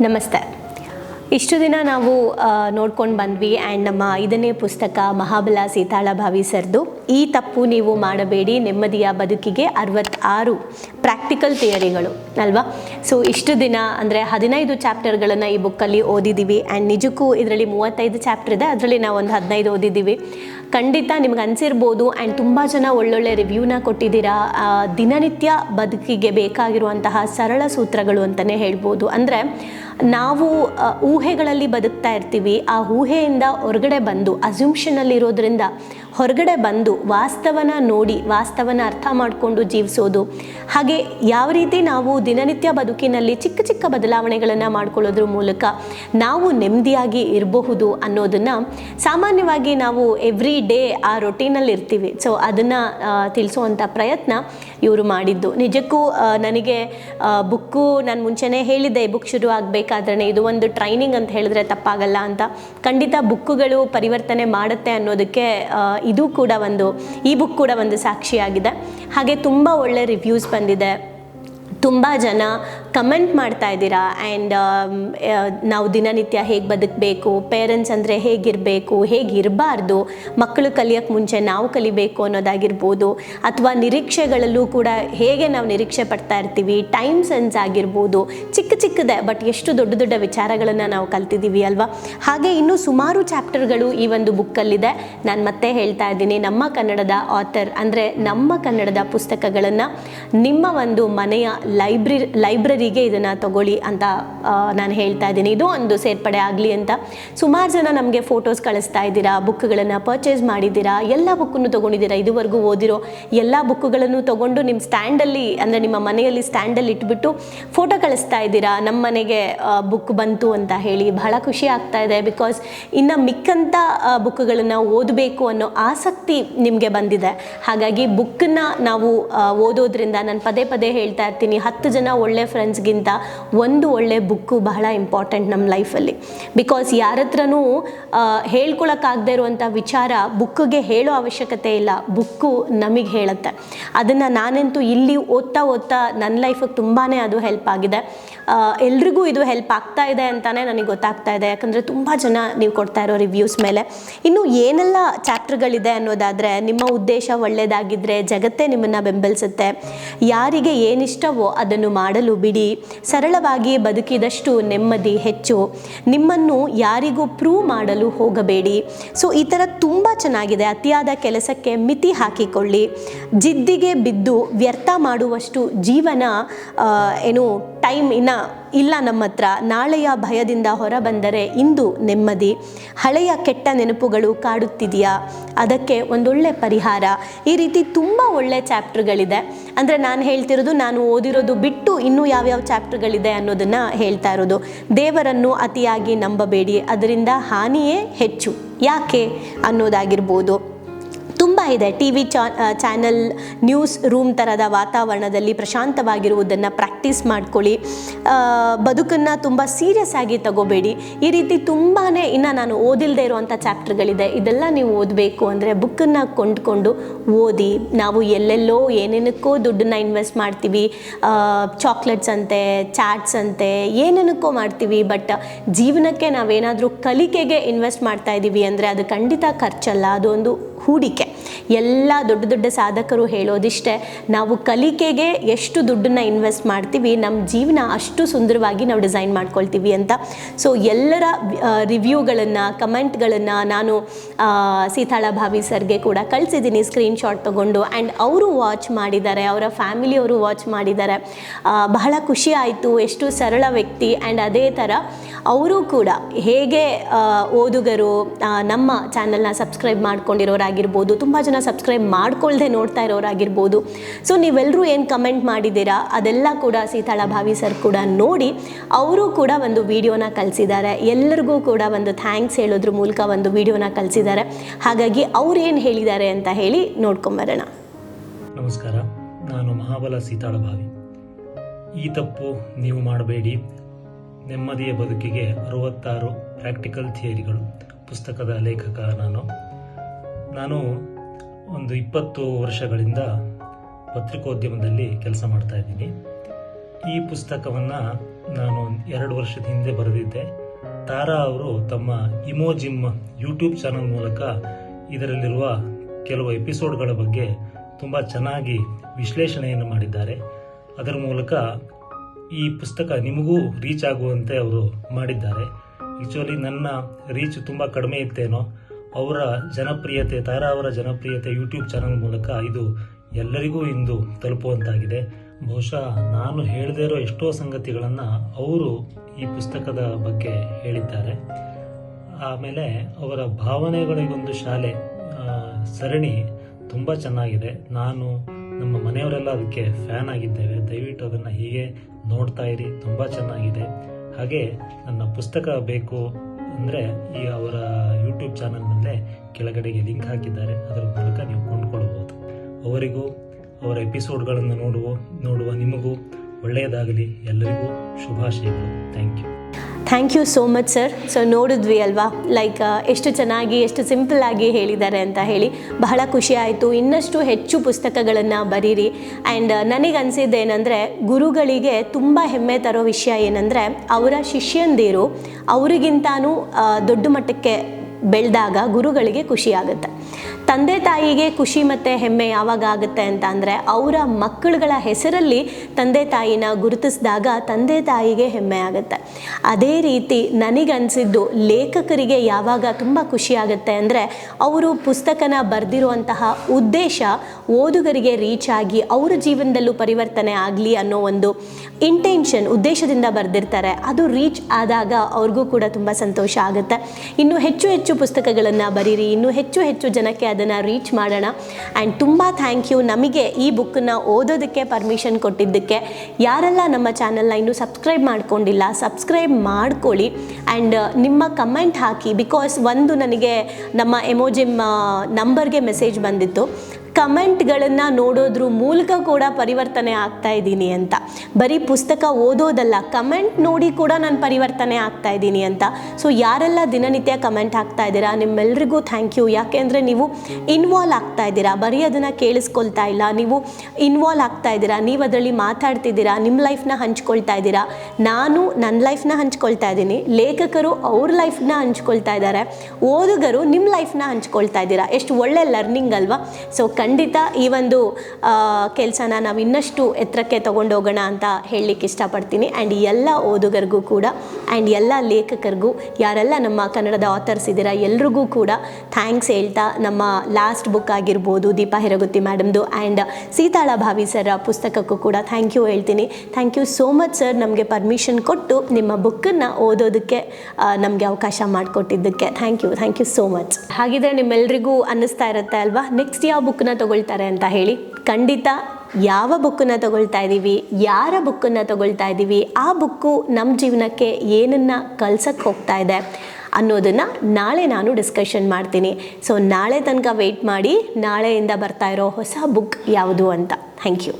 नमस्कार ಇಷ್ಟು ದಿನ ನಾವು ನೋಡ್ಕೊಂಡು ಬಂದ್ವಿ ಆ್ಯಂಡ್ ನಮ್ಮ ಐದನೇ ಪುಸ್ತಕ ಮಹಾಬಲ ಸೀತಾಳ ಭಾವಿ ಸರ್ದು. ಈ ತಪ್ಪು ನೀವು ಮಾಡಬೇಡಿ, ನೆಮ್ಮದಿಯ ಬದುಕಿಗೆ ಅರವತ್ತಾರು ಪ್ರಾಕ್ಟಿಕಲ್ ಥಿಯರಿಗಳು ಅಲ್ವಾ? ಸೊ ಇಷ್ಟು ದಿನ, ಅಂದರೆ ಹದಿನೈದು ಚಾಪ್ಟರ್ಗಳನ್ನು ಈ ಬುಕ್ಕಲ್ಲಿ ಓದಿದ್ದೀವಿ ಆ್ಯಂಡ್ ನಿಜಕ್ಕೂ ಇದರಲ್ಲಿ ಮೂವತ್ತೈದು ಚಾಪ್ಟರ್ ಇದೆ, ಅದರಲ್ಲಿ ನಾವು ಒಂದು ಹದಿನೈದು ಓದಿದ್ದೀವಿ ಖಂಡಿತ ನಿಮ್ಗೆ ಅನಿಸಿರ್ಬೋದು ಆ್ಯಂಡ್ ತುಂಬ ಜನ ಒಳ್ಳೊಳ್ಳೆ ರಿವ್ಯೂನ ಕೊಟ್ಟಿದ್ದೀರಾ. ದಿನನಿತ್ಯ ಬದುಕಿಗೆ ಬೇಕಾಗಿರುವಂತಹ ಸರಳ ಸೂತ್ರಗಳು ಅಂತಲೇ ಹೇಳ್ಬೋದು. ಅಂದರೆ ನಾವು ಊಹೆಗಳಲ್ಲಿ ಬದುಕ್ತಾ ಇರ್ತೀವಿ. ಆ ಊಹೆಯಿಂದ ಹೊರಗಡೆ ಬಂದು ಅಸ್ಯೂಮ್ಷನಲ್ಲಿರೋದ್ರಿಂದ ಹೊರಗಡೆ ಬಂದು, ವಾಸ್ತವನ ನೋಡಿ, ವಾಸ್ತವನ ಅರ್ಥ ಮಾಡಿಕೊಂಡು ಜೀವಿಸೋದು. ಹಾಗೆ ಯಾವ ರೀತಿ ನಾವು ದಿನನಿತ್ಯ ಬದುಕಿನಲ್ಲಿ ಚಿಕ್ಕ ಚಿಕ್ಕ ಬದಲಾವಣೆಗಳನ್ನು ಮಾಡ್ಕೊಳ್ಳೋದ್ರ ಮೂಲಕ ನಾವು ನೆಮ್ಮದಿಯಾಗಿ ಇರಬಹುದು ಅನ್ನೋದನ್ನು ಸಾಮಾನ್ಯವಾಗಿ ನಾವು ಎವ್ರಿ ಡೇ ಆ ರೊಟೀನಲ್ಲಿ ಇರ್ತೀವಿ ಸೊ ಅದನ್ನು ತಿಳಿಸುವಂಥ ಪ್ರಯತ್ನ ಇವರು ಮಾಡಿದ್ದು. ನಿಜಕ್ಕೂ ನನಗೆ ಬುಕ್ಕು ನಾನು ಮುಂಚೆನೇ ಹೇಳಿದ್ದೆ ಬುಕ್ ಶುರು ಆಗಬೇಕಾದ್ರೆ ಇದು ಒಂದು ಟ್ರೈನಿಂಗ್ ಅಂತ ಹೇಳಿದ್ರೆ ತಪ್ಪಾಗಲ್ಲ ಅಂತ. ಖಂಡಿತ ಬುಕ್ಕುಗಳು ಪರಿವರ್ತನೆ ಮಾಡುತ್ತೆ ಅನ್ನೋದಕ್ಕೆ ಇದು ಕೂಡ ಒಂದು, ಈ ಬುಕ್ ಕೂಡ ಒಂದು ಸಾಕ್ಷಿಯಾಗಿದೆ. ಹಾಗೆ ತುಂಬ ಒಳ್ಳೆ ರಿವ್ಯೂಸ್ ಬಂದಿದೆ. ತುಂಬ ಜನ ಕಮೆಂಟ್ ಮಾಡ್ತಾ ಇದ್ದೀರಾ? ಆ್ಯಂಡ್ ನಾವು ದಿನನಿತ್ಯ ಹೇಗೆ ಬದುಕಬೇಕು ಪೇರೆಂಟ್ಸ್ ಅಂದರೆ ಹೇಗಿರಬೇಕು, ಹೇಗಿರಬಾರ್ದು, ಮಕ್ಕಳು ಕಲಿಯೋಕ್ಕೆ ಮುಂಚೆ ನಾವು ಕಲಿಬೇಕು ಅನ್ನೋದಾಗಿರ್ಬೋದು, ಅಥವಾ ನಿರೀಕ್ಷೆಗಳಲ್ಲೂ ಕೂಡ ಹೇಗೆ ನಾವು ನಿರೀಕ್ಷೆ ಪಡ್ತಾ ಇರ್ತೀವಿ ಟೈಮ್ ಸೆನ್ಸ್ ಆಗಿರ್ಬೋದು, ಚಿಕ್ಕ ಚಿಕ್ಕದೇ ಬಟ್ ಎಷ್ಟು ದೊಡ್ಡ ದೊಡ್ಡ ವಿಚಾರಗಳನ್ನು ನಾವು ಕಲ್ತಿದ್ದೀವಿ ಅಲ್ವಾ? ಹಾಗೆ ಇನ್ನೂ ಸುಮಾರು ಚಾಪ್ಟರ್ಗಳು ಈ ಒಂದು ಬುಕ್ಕಲ್ಲಿದೆ. ನಾನು ಮತ್ತೆ ಹೇಳ್ತಾ ಇದ್ದೀನಿ, ನಮ್ಮ ಕನ್ನಡದ ಆಥರ್ ಅಂದರೆ ನಮ್ಮ ಕನ್ನಡದ ಪುಸ್ತಕಗಳನ್ನು ನಿಮ್ಮ ಒಂದು ಮನೆಯ ಲೈಬ್ರರಿ ಲೈಬ್ರರಿಗೆ ಇದನ್ನು ತಗೊಳ್ಳಿ ಅಂತ ನಾನು ಹೇಳ್ತಾ ಇದ್ದೀನಿ. ಇದು ಒಂದು ಸೇರ್ಪಡೆ ಆಗಲಿ ಅಂತ. ಸುಮಾರು ಜನ ನಮಗೆ ಫೋಟೋಸ್ ಕಳಿಸ್ತಾ ಇದ್ದೀರಾ, ಬುಕ್ಗಳನ್ನು ಪರ್ಚೇಸ್ ಮಾಡಿದ್ದೀರಾ, ಎಲ್ಲ ಬುಕ್ಕನ್ನು ತೊಗೊಂಡಿದ್ದೀರಾ? ಇದುವರೆಗೂ ಓದಿರೋ ಎಲ್ಲ ಬುಕ್ಗಳನ್ನು ತೊಗೊಂಡು ನಿಮ್ಮ ಸ್ಟ್ಯಾಂಡಲ್ಲಿ ಅಂದರೆ ನಿಮ್ಮ ಮನೆಯಲ್ಲಿ ಸ್ಟ್ಯಾಂಡಲ್ಲಿ ಇಟ್ಬಿಟ್ಟು ಫೋಟೋ ಕಳಿಸ್ತಾ ಇದ್ದೀರಾ? ನಮ್ಮ ಮನೆಗೆ ಬುಕ್ ಬಂತು ಅಂತ ಹೇಳಿ ಬಹಳ ಖುಷಿ ಆಗ್ತಾ ಇದೆ. ಬಿಕಾಸ್ ಇನ್ನು ಮಿಕ್ಕಂಥ ಬುಕ್ಗಳನ್ನು ಓದಬೇಕು ಅನ್ನೋ ಆಸಕ್ತಿ ನಿಮಗೆ ಬಂದಿದೆ. ಹಾಗಾಗಿ ಬುಕ್ಕನ್ನು ನಾವು ಓದೋದ್ರಿಂದ ನಾನು ಪದೇ ಪದೇ ಹೇಳ್ತಾ ಇರ್ತೀನಿ. ಹತ್ತು ಜನ ಒಳ್ಳೆ ಫ್ರೆಂಡ್ಸ್ಗಿಂತ ಒಂದು ಒಳ್ಳೆ ಬುಕ್ಕು ಬಹಳ ಇಂಪಾರ್ಟೆಂಟ್ ನಮ್ಮ ಲೈಫಲ್ಲಿ ಬಿಕಾಸ್ ಯಾರ ಹತ್ರನೂ ಹೇಳ್ಕೊಳಕ್ಕಾಗದೇ ಇರುವಂಥ ವಿಚಾರ ಬುಕ್ಕಿಗೆ ಹೇಳೋ ಅವಶ್ಯಕತೆ ಇಲ್ಲ. ಬುಕ್ಕು ನಮಗೆ ಹೇಳುತ್ತೆ. ಅದನ್ನು ನಾನಂತೂ ಇಲ್ಲಿ ಓದ್ತಾ ಓದ್ತಾ ನನ್ನ ಲೈಫಿಗೆ ತುಂಬಾ ಅದು ಹೆಲ್ಪ್ ಆಗಿದೆ. ಎಲ್ರಿಗೂ ಇದು ಹೆಲ್ಪ್ ಆಗ್ತಾ ಇದೆ ಅಂತಲೇ ನನಗೆ ಗೊತ್ತಾಗ್ತಾ ಇದೆ. ಯಾಕಂದರೆ ತುಂಬ ಜನ ನೀವು ಕೊಡ್ತಾ ಇರೋ ರಿವ್ಯೂಸ್ ಮೇಲೆ. ಇನ್ನು ಏನೆಲ್ಲ ಚಾಪ್ಟರ್ಗಳಿದೆ ಅನ್ನೋದಾದರೆ, ನಿಮ್ಮ ಉದ್ದೇಶ ಒಳ್ಳೆಯದಾಗಿದ್ದರೆ ಜಗತ್ತೇ ನಿಮ್ಮನ್ನು ಬೆಂಬಲಿಸುತ್ತೆ. ಯಾರಿಗೆ ಏನಿಷ್ಟವೋ ಅದನ್ನು ಮಾಡಲು ಬಿಡಿ. ಸರಳವಾಗಿ ಬದುಕಿದಷ್ಟು ನೆಮ್ಮದಿ ಹೆಚ್ಚು. ನಿಮ್ಮನ್ನು ಯಾರಿಗೂ ಪ್ರೂವ್ ಮಾಡಲು ಹೋಗಬೇಡಿ. ಸೊ ಈ ಥರ ತುಂಬ ಚೆನ್ನಾಗಿದೆ. ಅತಿಯಾದ ಕೆಲಸಕ್ಕೆ ಮಿತಿ ಹಾಕಿಕೊಳ್ಳಿ. ಜಿದ್ದಿಗೆ ಬಿದ್ದು ವ್ಯರ್ಥ ಮಾಡುವಷ್ಟು ಜೀವನ ಏನು ಟೈಮ್ ಇನ್ನು ಇಲ್ಲ ನಮ್ಮ ಹತ್ರ ನಾಳೆಯ ಭಯದಿಂದ ಹೊರಬಂದರೆ ಇಂದು ನೆಮ್ಮದಿ. ಹಳೆಯ ಕೆಟ್ಟ ನೆನಪುಗಳು ಕಾಡುತ್ತಿದೆಯಾ? ಅದಕ್ಕೆ ಒಂದೊಳ್ಳೆ ಪರಿಹಾರ. ಈ ರೀತಿ ತುಂಬ ಒಳ್ಳೆ ಚಾಪ್ಟರ್ಗಳಿದೆ. ಅಂದರೆ ನಾನು ಹೇಳ್ತಿರೋದು, ನಾನು ಓದಿರೋದು ಬಿಟ್ಟು ಇನ್ನೂ ಯಾವ್ಯಾವ ಚಾಪ್ಟರ್ಗಳಿದೆ ಅನ್ನೋದನ್ನು ಹೇಳ್ತಾ ಇರೋದು. ದೇವರನ್ನು ಅತಿಯಾಗಿ ನಂಬಬೇಡಿ. ಅದರಿಂದ ಹಾನಿಯೇ ಹೆಚ್ಚು. ಯಾಕೆ ಅನ್ನೋದಾಗಿರ್ಬೋದು. ಇದೆ. ಟಿ ವಿ ಚಾ ಚಾನಲ್, ನ್ಯೂಸ್ ರೂಮ್ ಥರದ ವಾತಾವರಣದಲ್ಲಿ ಪ್ರಶಾಂತವಾಗಿರುವುದನ್ನು ಪ್ರಾಕ್ಟೀಸ್ ಮಾಡ್ಕೊಳ್ಳಿ. ಬದುಕನ್ನು ತುಂಬ ಸೀರಿಯಸ್ ಆಗಿ ತಗೋಬೇಡಿ. ಈ ರೀತಿ ತುಂಬಾ ಇನ್ನು ನಾನು ಓದಿಲ್ಲದೆ ಇರುವಂಥ ಚಾಪ್ಟರ್ಗಳಿದೆ. ಇದೆಲ್ಲ ನೀವು ಓದಬೇಕು ಅಂದರೆ ಬುಕ್ಕನ್ನು ಕೊಂಡ್ಕೊಂಡು ಓದಿ. ನಾವು ಎಲ್ಲೆಲ್ಲೋ ಏನೇನಕ್ಕೋ ದುಡ್ಡನ್ನ ಇನ್ವೆಸ್ಟ್ ಮಾಡ್ತೀವಿ. ಚಾಕ್ಲೇಟ್ಸ್ ಅಂತೆ, ಚಾಟ್ಸ್ ಅಂತೆ, ಏನೇನಕ್ಕೋ ಮಾಡ್ತೀವಿ. ಬಟ್ ಜೀವನಕ್ಕೆ ನಾವೇನಾದರೂ ಕಲಿಕೆಗೆ ಇನ್ವೆಸ್ಟ್ ಮಾಡ್ತಾ ಇದ್ದೀವಿ ಅಂದರೆ ಅದು ಖಂಡಿತ ಖರ್ಚಲ್ಲ. ಅದೊಂದು ಹೂಡಿಕೆ. ಎಲ್ಲ ದೊಡ್ಡ ದೊಡ್ಡ ಸಾಧಕರು ಹೇಳೋದಿಷ್ಟೇ, ನಾವು ಕಲಿಕೆಗೆ ಎಷ್ಟು ದುಡ್ಡನ್ನ ಇನ್ವೆಸ್ಟ್ ಮಾಡ್ತೀವಿ ನಮ್ಮ ಜೀವನ ಅಷ್ಟು ಸುಂದರವಾಗಿ ನಾವು ಡಿಸೈನ್ ಮಾಡ್ಕೊಳ್ತೀವಿ ಅಂತ. ಸೊ ಎಲ್ಲರ ರಿವ್ಯೂಗಳನ್ನು, ಕಮೆಂಟ್ಗಳನ್ನು ನಾನು ಸೀತಾಳ ಭಾವಿ ಸರ್ಗೆ ಕೂಡ ಕಳಿಸಿದ್ದೀನಿ ಸ್ಕ್ರೀನ್ಶಾಟ್ ತೊಗೊಂಡು. ಆ್ಯಂಡ್ ಅವರು ವಾಚ್ ಮಾಡಿದ್ದಾರೆ, ಅವರ ಫ್ಯಾಮಿಲಿಯವರು ವಾಚ್ ಮಾಡಿದ್ದಾರೆ. ಬಹಳ ಖುಷಿ ಆಯಿತು, ಎಷ್ಟು ಸರಳ ವ್ಯಕ್ತಿ. ಆ್ಯಂಡ್ ಅದೇ ಥರ ಅವರು ಕೂಡ ಹೇಗೆ ಓದುಗರು ನಮ್ಮ ಚಾನಲ್ನ ಸಬ್ಸ್ಕ್ರೈಬ್ ಮಾಡ್ಕೊಂಡಿರೋರಾಗಿರ್ಬೋದು, ತುಂಬ ಜನ ಸಬ್ಸ್ಕ್ರೈಬ್ ಮಾಡ್ಕೊಳ್ದೆ ನೋಡ್ತಾ ಇರೋರಾಗಿರ್ಬೋದು. ಸೊ ನೀವೆಲ್ಲರೂ ಏನು ಕಮೆಂಟ್ ಮಾಡಿದ್ದೀರಾ? ಅದೆಲ್ಲ ಕೂಡ ಸೀತಾಳ ಭಾವಿ ಸರ್ ಕೂಡ ನೋಡಿ, ಅವರು ಕೂಡ ಒಂದು ವಿಡಿಯೋನ ಕಳಿಸಿದ್ದಾರೆ. ಎಲ್ಲರಿಗೂ ಕೂಡ ಒಂದು ಥ್ಯಾಂಕ್ಸ್ ಹೇಳೋದ್ರ ಮೂಲಕ ಒಂದು ವಿಡಿಯೋನ ಕಳಿಸಿದ್ದಾರೆ. ಹಾಗಾಗಿ ಅವ್ರು ಏನು ಹೇಳಿದ್ದಾರೆ ಅಂತ ಹೇಳಿ ನೋಡ್ಕೊಂಬರೋಣ. ನಮಸ್ಕಾರ. ನಾನು ಮಹಾಬಲ ಸೀತಾಳಭಾವಿ ಈ ತಪ್ಪು ನೀವು ಮಾಡಬೇಡಿ. ನೆಮ್ಮದಿಯ ಬದುಕಿಗೆ ಅರವತ್ತಾರು ಪ್ರಾಕ್ಟಿಕಲ್ ಥಿಯರಿಗಳು ಪುಸ್ತಕದ ಲೇಖಕ ನಾನು. ನಾನು ಒಂದು ಇಪ್ಪತ್ತು ವರ್ಷಗಳಿಂದ ಪತ್ರಿಕೋದ್ಯಮದಲ್ಲಿ ಕೆಲಸ ಮಾಡ್ತಾ ಇದ್ದೀನಿ. ಈ ಪುಸ್ತಕವನ್ನು ನಾನು ಎರಡು ವರ್ಷದ ಹಿಂದೆ ಬರೆದಿದ್ದೆ. ತಾರಾ ಅವರು ತಮ್ಮ ಇಮೋಜಿಮ್ ಯೂಟ್ಯೂಬ್ ಚಾನಲ್ ಮೂಲಕ ಇದರಲ್ಲಿರುವ ಕೆಲವು ಎಪಿಸೋಡ್ಗಳ ಬಗ್ಗೆ ತುಂಬ ಚೆನ್ನಾಗಿ ವಿಶ್ಲೇಷಣೆಯನ್ನು ಮಾಡಿದ್ದಾರೆ. ಅದರ ಮೂಲಕ ಈ ಪುಸ್ತಕ ನಿಮಗೂ ರೀಚ್ ಆಗುವಂತೆ ಅವರು ಮಾಡಿದ್ದಾರೆ. ಆ್ಯಕ್ಚುಲಿ ನನ್ನ ರೀಚ್ ತುಂಬ ಕಡಿಮೆ ಇತ್ತೇನೋ. ಅವರ ಜನಪ್ರಿಯತೆ, ತಾರಾ ಅವರ ಜನಪ್ರಿಯತೆ ಯೂಟ್ಯೂಬ್ ಚಾನಲ್ ಮೂಲಕ ಇದು ಎಲ್ಲರಿಗೂ ಇಂದು ತಲುಪುವಂತಾಗಿದೆ. ಬಹುಶಃ ನಾನು ಹೇಳದೇ ಇರೋ ಎಷ್ಟೋ ಸಂಗತಿಗಳನ್ನು ಅವರು ಈ ಪುಸ್ತಕದ ಬಗ್ಗೆ ಹೇಳಿದ್ದಾರೆ. ಆಮೇಲೆ ಅವರ ಭಾವನೆಗಳಿಗೊಂದು ಶಾಲೆ ಸರಣಿ ತುಂಬ ಚೆನ್ನಾಗಿದೆ. ನಾನು ನಮ್ಮ ಮನೆಯವರೆಲ್ಲ ಅದಕ್ಕೆ ಫ್ಯಾನ್ ಆಗಿದ್ದೇವೆ. ದಯವಿಟ್ಟು ಅದನ್ನು ಹೀಗೆ ನೋಡ್ತಾ ಇರಿ. ತುಂಬ ಚೆನ್ನಾಗಿದೆ. ಹಾಗೆ ನನ್ನ ಪುಸ್ತಕ ಬೇಕು ಅಂದರೆ ಈ ಅವರ ಯೂಟ್ಯೂಬ್ ಚಾನಲ್ನಲ್ಲೇ ಕೆಳಗಡೆಗೆ ಲಿಂಕ್ ಹಾಕಿದ್ದಾರೆ. ಅದರ ಮೂಲಕ ನೀವು ಕೊಂಡ್ಕೊಳ್ಬೋದು. ಅವರಿಗೂ ಅವರ ಎಪಿಸೋಡ್ಗಳನ್ನು ನೋಡುವ ನೋಡುವ ನಿಮಗೂ ಒಳ್ಳೆಯದಾಗಲಿ. ಎಲ್ಲರಿಗೂ ಶುಭಾಶಯಗಳು. Thank you thank you so much sir. So ನೋಡಿದ್ವಿ ಅಲ್ವಾ? ಲೈಕ್ ಎಷ್ಟು ಚೆನ್ನಾಗಿ, ಎಷ್ಟು ಸಿಂಪಲ್ ಆಗಿ ಹೇಳಿದ್ದಾರೆ ಅಂತ ಹೇಳಿ. ಬಹಳ ಖುಷಿ ಆಯಿತು. ಇನ್ನಷ್ಟು ಹೆಚ್ಚು ಪುಸ್ತಕಗಳನ್ನು ಬರೀರಿ. ಆ್ಯಂಡ್ ನನಗೆ ಅನಿಸಿದ್ದೇನೆಂದರೆ ಗುರುಗಳಿಗೆ ತುಂಬ ಹೆಮ್ಮೆ ತರೋ ವಿಷಯ ಏನಂದರೆ, ಅವರ ಶಿಷ್ಯಂದಿರು ಅವರಿಗಿಂತಾನೂ ದೊಡ್ಡ ಮಟ್ಟಕ್ಕೆ ಬೆಳೆದಾಗ ಗುರುಗಳಿಗೆ ಖುಷಿ ಆಗುತ್ತೆ. ತಂದೆ ತಾಯಿಗೆ ಖುಷಿ ಮತ್ತು ಹೆಮ್ಮೆ ಯಾವಾಗ ಆಗುತ್ತೆ ಅಂತ ಅಂದರೆ ಅವರ ಮಕ್ಕಳುಗಳ ಹೆಸರಲ್ಲಿ ತಂದೆ ತಾಯಿನ ಗುರುತಿಸಿದಾಗ ತಂದೆ ತಾಯಿಗೆ ಹೆಮ್ಮೆ ಆಗುತ್ತೆ. ಅದೇ ರೀತಿ ನನಗನ್ಸಿದ್ದು ಲೇಖಕರಿಗೆ ಯಾವಾಗ ತುಂಬ ಖುಷಿ ಆಗುತ್ತೆ ಅಂದರೆ ಅವರು ಪುಸ್ತಕನ ಬರೆದಿರುವಂತಹ ಉದ್ದೇಶ ಓದುಗರಿಗೆ ರೀಚ್ ಆಗಿ ಅವರ ಜೀವನದಲ್ಲೂ ಪರಿವರ್ತನೆ ಆಗಲಿ ಅನ್ನೋ ಒಂದು ಇಂಟೆನ್ಷನ್ ಉದ್ದೇಶದಿಂದ ಬರೆದಿರ್ತಾರೆ. ಅದು ರೀಚ್ ಆದಾಗ ಅವ್ರಿಗೂ ಕೂಡ ತುಂಬ ಸಂತೋಷ ಆಗುತ್ತೆ. ಇನ್ನು ಹೆಚ್ಚು ಹೆಚ್ಚು ಪುಸ್ತಕಗಳನ್ನು ಬರೀರಿ, ಇನ್ನು ಹೆಚ್ಚು ಹೆಚ್ಚು ಜನಕ್ಕೆ ಅದನ್ನು ರೀಚ್ ಮಾಡೋಣ. ಆ್ಯಂಡ್ ತುಂಬ ಥ್ಯಾಂಕ್ ಯು ನಮಗೆ ಈ ಬುಕ್ಕನ್ನು ಓದೋದಕ್ಕೆ ಪರ್ಮಿಷನ್ ಕೊಟ್ಟಿದ್ದಕ್ಕೆ ಯಾರೆಲ್ಲ ನಮ್ಮ ಚಾನಲ್ನ ಇನ್ನೂ ಸಬ್ಸ್ಕ್ರೈಬ್ ಮಾಡ್ಕೊಂಡಿಲ್ಲ ಸಬ್ಸ್ಕ್ರೈಬ್ ಮಾಡ್ಕೊಳ್ಳಿ. ಆ್ಯಂಡ್ ನಿಮ್ಮ ಕಮೆಂಟ್ ಹಾಕಿ ಬಿಕಾಸ್ ಒಂದು ನನಗೆ ನಮ್ಮ ಎಮೋಜಿಮ್ ನಂಬರ್ಗೆ ಮೆಸೇಜ್ ಬಂದಿತ್ತು. ಕಮೆಂಟ್ಗಳನ್ನು ನೋಡೋದ್ರ ಮೂಲಕ ಕೂಡ ಪರಿವರ್ತನೆ ಆಗ್ತಾ ಇದ್ದೀನಿ ಅಂತ. ಬರೀ ಪುಸ್ತಕ ಓದೋದಲ್ಲ, ಕಮೆಂಟ್ ನೋಡಿ ಕೂಡ ನಾನು ಪರಿವರ್ತನೆ ಆಗ್ತಾ ಇದ್ದೀನಿ ಅಂತ. ಸೊ ಯಾರೆಲ್ಲ ದಿನನಿತ್ಯ ಕಮೆಂಟ್ ಹಾಕ್ತಾ ಇದ್ದೀರಾ, ನಿಮ್ಮೆಲ್ರಿಗೂ ಥ್ಯಾಂಕ್ ಯು ಯಾಕೆಂದರೆ ನೀವು ಇನ್ವಾಲ್ವ್ ಆಗ್ತಾ ಇದ್ದೀರಾ, ಬರೀ ಅದನ್ನು ಕೇಳಿಸ್ಕೊಳ್ತಾ ಇಲ್ಲ, ನೀವು ಇನ್ವಾಲ್ವ್ ಆಗ್ತಾ ಇದ್ದೀರಾ, ನೀವು ಅದರಲ್ಲಿ ಮಾತಾಡ್ತಿದ್ದೀರಾ ನಿಮ್ಮ ಲೈಫ್ನ ಹಂಚ್ಕೊಳ್ತಾ ಇದ್ದೀರಾ. ನಾನು ನನ್ನ ಲೈಫ್ನ ಹಂಚ್ಕೊಳ್ತಾ ಇದ್ದೀನಿ, ಲೇಖಕರು ಅವ್ರ ಲೈಫ್ನ ಹಂಚ್ಕೊಳ್ತಾ ಇದ್ದಾರೆ, ಓದುಗರು ನಿಮ್ಮ ಲೈಫ್ನ ಹಂಚ್ಕೊಳ್ತಾ ಇದ್ದೀರಾ. ಎಷ್ಟು ಒಳ್ಳೆ ಲರ್ನಿಂಗ್ ಅಲ್ವಾ? ಸೊ ಖಂಡಿತ ಈ ಒಂದು ಕೆಲಸನ ನಾವು ಇನ್ನಷ್ಟು ಎತ್ತರಕ್ಕೆ ತಗೊಂಡೋಗೋಣ ಅಂತ ಹೇಳಲಿಕ್ಕೆ ಇಷ್ಟಪಡ್ತೀನಿ. ಆ್ಯಂಡ್ ಎಲ್ಲ ಓದುಗರಿಗೂ ಕೂಡ ಆ್ಯಂಡ್ ಎಲ್ಲ ಲೇಖಕರಿಗೂ, ಯಾರೆಲ್ಲ ನಮ್ಮ ಕನ್ನಡದ ಆಥರ್ಸ್ ಇದ್ದೀರಾ, ಎಲ್ರಿಗೂ ಕೂಡ ಥ್ಯಾಂಕ್ಸ್ ಹೇಳ್ತಾ ನಮ್ಮ ಲಾಸ್ಟ್ ಬುಕ್ ಆಗಿರ್ಬೋದು, ದೀಪಾ ಹಿರಗುತ್ತಿ ಮೇಡಮ್ದು ಆ್ಯಂಡ್ ಸೀತಾಳ ಭಾವಿ ಸರ್ ಪುಸ್ತಕಕ್ಕೂ ಕೂಡ ಥ್ಯಾಂಕ್ ಯು ಹೇಳ್ತೀನಿ. Thank you so much sir ನಮಗೆ ಪರ್ಮಿಷನ್ ಕೊಟ್ಟು ನಿಮ್ಮ ಬುಕ್ಕನ್ನು ಓದೋದಕ್ಕೆ ನಮಗೆ ಅವಕಾಶ ಮಾಡಿಕೊಟ್ಟಿದ್ದಕ್ಕೆ. Thank you thank you so much ಹಾಗಿದ್ರೆ ನಿಮ್ಮೆಲ್ಲರಿಗೂ ಅನ್ನಿಸ್ತಾ ಇರುತ್ತೆ ಅಲ್ವಾ? ನೆಕ್ಸ್ಟ್ ಯಾವ ಬುಕ್ಕನ್ನ ತಗೊಳ್ತಾರೆ ಅಂತ ಹೇಳಿ ಖಂಡಿತ ಯಾವ ಬುಕ್ಕನ್ನು ತಗೊಳ್ತಾ ಇದ್ದೀವಿ ಯಾರ ಬುಕ್ಕನ್ನು ತಗೊಳ್ತಾ ಇದ್ದೀವಿ ಆ ಬುಕ್ಕು ನಮ್ಮ ಜೀವನಕ್ಕೆ ಏನನ್ನು ಕಲ್ಸಕ್ಕೆ ಹೋಗ್ತಾ ಇದೆ ಅನ್ನೋದನ್ನು ನಾಳೆ ನಾನು ಡಿಸ್ಕಷನ್ ಮಾಡ್ತೀನಿ. ಸೊ ನಾಳೆ ತನಕ ವೆಯ್ಟ್ ಮಾಡಿ ನಾಳೆಯಿಂದ ಬರ್ತಾ ಇರೋ ಹೊಸ ಬುಕ್ ಯಾವುದು ಅಂತ. Thank you